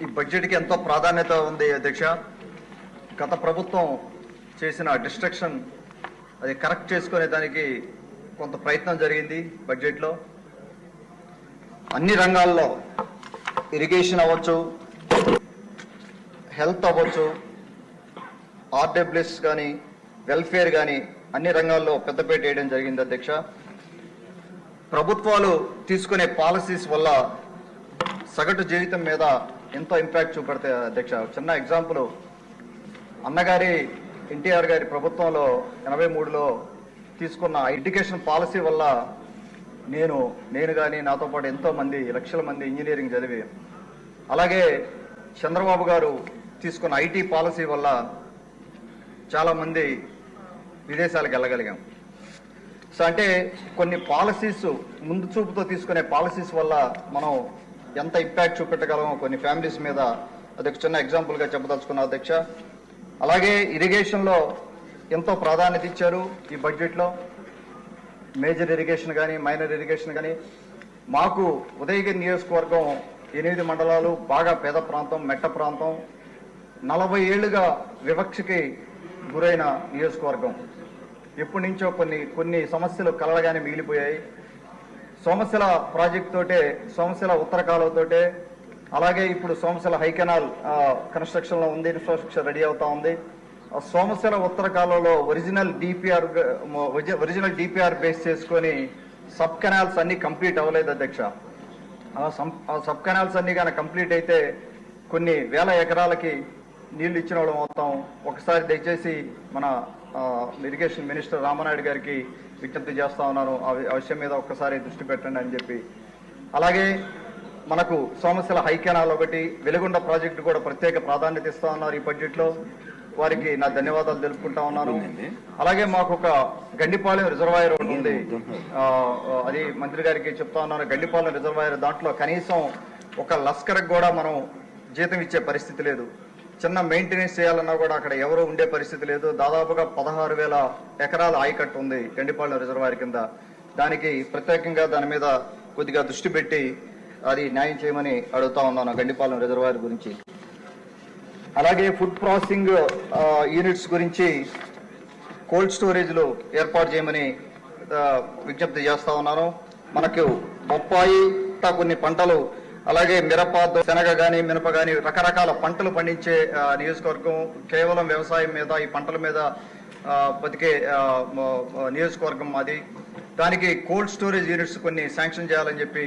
ఈ బడ్జెట్కి ఎంతో ప్రాధాన్యత ఉంది అధ్యక్ష. గత ప్రభుత్వం చేసిన డిస్ట్రక్షన్ అది కరెక్ట్ చేసుకునే దానికి కొంత ప్రయత్నం జరిగింది బడ్జెట్లో అన్ని రంగాల్లో ఇరిగేషన్ అవ్వచ్చు హెల్త్ అవ్వచ్చు ఆర్డబ్ల్యూఎస్ కానీ వెల్ఫేర్ కానీ అన్ని రంగాల్లో పెద్దపేట వేయడం జరిగింది అధ్యక్ష. ప్రభుత్వాలు తీసుకునే పాలసీస్ వల్ల సగటు జీవితం మీద ఎంతో ఇంపాక్ట్ చూపెడతాయి అధ్యక్ష? చిన్న ఎగ్జాంపుల్ అన్నగారి ఎన్టీఆర్ గారి ప్రభుత్వంలో ఎనభై మూడులో తీసుకున్న ఎడ్యుకేషన్ పాలసీ వల్ల నేను నేను కానీ నాతో పాటు ఎంతో మంది లక్షల మంది ఇంజనీరింగ్ చదివి అలాగే చంద్రబాబు గారు తీసుకున్న ఐటీ పాలసీ వల్ల చాలామంది విదేశాలకు వెళ్ళగలిగాం. సో అంటే కొన్ని పాలసీస్ ముందు చూపుతో తీసుకునే పాలసీస్ వల్ల మనం ఎంత ఇంపాక్ట్ చూపెట్టగలమో కొన్ని ఫ్యామిలీస్ మీద అది ఒక చిన్న ఎగ్జాంపుల్గా చెప్పదలుచుకున్నా అధ్యక్ష. అలాగే ఇరిగేషన్లో ఎంతో ప్రాధాన్యత ఇచ్చారు ఈ బడ్జెట్లో మేజర్ ఇరిగేషన్ కానీ మైనర్ ఇరిగేషన్ కానీ మాకు ఉదయగిరి నియోజకవర్గం ఎనిమిది మండలాలు బాగా పేద ప్రాంతం మెట్ట ప్రాంతం. నలభై ఏళ్ళుగా వివక్షకి గురైన నియోజకవర్గం. ఎప్పటి నుంచో కొన్ని కొన్ని సమస్యలు కలలగానే మిగిలిపోయాయి. సోమశిల ప్రాజెక్ట్ తోటే సోమశిల ఉత్తర కాలువతోటే అలాగే ఇప్పుడు సోమశిల హైకెనాల్ కన్స్ట్రక్షన్లో కన్స్ట్రక్షన్లో ఉంది ఇన్ఫ్రాస్ట్రక్చర్ రెడీ అవుతా ఉంది. ఆ సోమశిల ఉత్తర కాలంలో original DPR original DPR base చేసుకొని సబ్ కెనాల్స్ అన్ని కంప్లీట్ అవ్వలేదు అధ్యక్ష. ఆ ఆ సబ్ కెనాల్స్ అన్ని కానీ కంప్లీట్ అయితే కొన్ని వేల ఎకరాలకి నీళ్ళు ఇచ్చిన వాళ్ళం అవుతాం. ఒకసారి దయచేసి మన ఇరిగేషన్ మినిస్టర్ రామనాయుడు గారికి విజ్ఞప్తి చేస్తా ఉన్నాను. ఆ విషయం మీద ఒక్కసారి దృష్టి పెట్టండి అని చెప్పి. అలాగే మనకు సోమశిల హై కెనాల్ ఒకటి వెలుగొండ ప్రాజెక్టు కూడా ప్రత్యేక ప్రాధాన్యత ఇస్తా ఉన్నారు ఈ బడ్జెట్లో. వారికి నా ధన్యవాదాలు తెలుపుకుంటా ఉన్నాను. అలాగే మాకు ఒక గండిపాలెం రిజర్వాయర్ ఒకటి ఉంది. అది మంత్రి గారికి చెప్తా ఉన్నాను. గండిపాలెం రిజర్వాయర్ దాంట్లో కనీసం ఒక లస్కర్కి కూడా మనం జీతం ఇచ్చే పరిస్థితి లేదు. చిన్న మెయింటెనెన్స్ చేయాలన్నా కూడా అక్కడ ఎవరు ఉండే పరిస్థితి లేదు. దాదాపుగా పదహారు వేల ఎకరాల ఆయకట్టు ఉంది గండిపాలెం రిజర్వాయర్ కింద. దానికి ప్రత్యేకంగా దాని మీద కొద్దిగా దృష్టి పెట్టి అది న్యాయం చేయమని అడుగుతా ఉన్నాను గండిపాలెం రిజర్వాయర్ గురించి. అలాగే ఫుడ్ ప్రాసెసింగ్ యూనిట్స్ గురించి కోల్డ్ స్టోరేజ్లు ఏర్పాటు చేయమని విజ్ఞప్తి చేస్తా ఉన్నాను. మనకు బొప్పాయి కొన్ని పంటలు అలాగే మిరప శనగ గాని మినప గాని రకరకాల పంటలు పండించే నియోజకవర్గం కేవలం వ్యవసాయం మీద ఈ పంటల మీద బతికే నియోజకవర్గం మాది. దానికి కోల్డ్ స్టోరేజ్ యూనిట్స్ కొన్ని శాంక్షన్ చేయాలని చెప్పి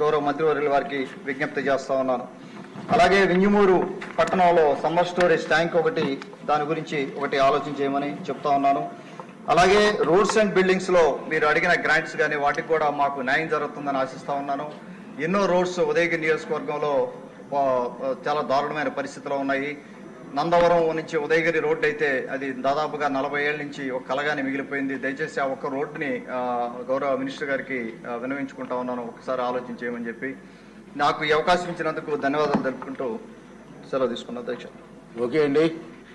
గౌరవ మంత్రివర్యుల వారికి విజ్ఞప్తి చేస్తా ఉన్నాను. అలాగే వింజమూరు పట్టణంలో సమ్మర్ స్టోరేజ్ ట్యాంక్ ఒకటి దాని గురించి ఒకటి ఆలోచన చేయమని చెప్తా ఉన్నాను. అలాగే రోడ్స్ అండ్ బిల్డింగ్స్లో మీరు అడిగిన గ్రాంట్స్ కానీ వాటికి కూడా మాకు న్యాయం జరుగుతుందని ఆశిస్తా ఉన్నాను. ఎన్నో రోడ్స్ ఉదయగిరి నియోజకవర్గంలో చాలా దారుణమైన పరిస్థితిలో ఉన్నాయి. నందవరం నుంచి ఉదయగిరి రోడ్డు అయితే అది దాదాపుగా నలభై ఏళ్ళ నుంచి ఒక కలగానే మిగిలిపోయింది. దయచేసి ఆ ఒక్క రోడ్డుని గౌరవ మినిస్టర్ గారికి వినవించుకుంటా ఉన్నాను. ఒకసారి ఆలోచించేయమని చెప్పి నాకు ఈ అవకాశం ఇచ్చినందుకు ధన్యవాదాలు తెలుపుకుంటూ సెలవు తీసుకున్నా అధ్యక్ష. ఓకే అండి.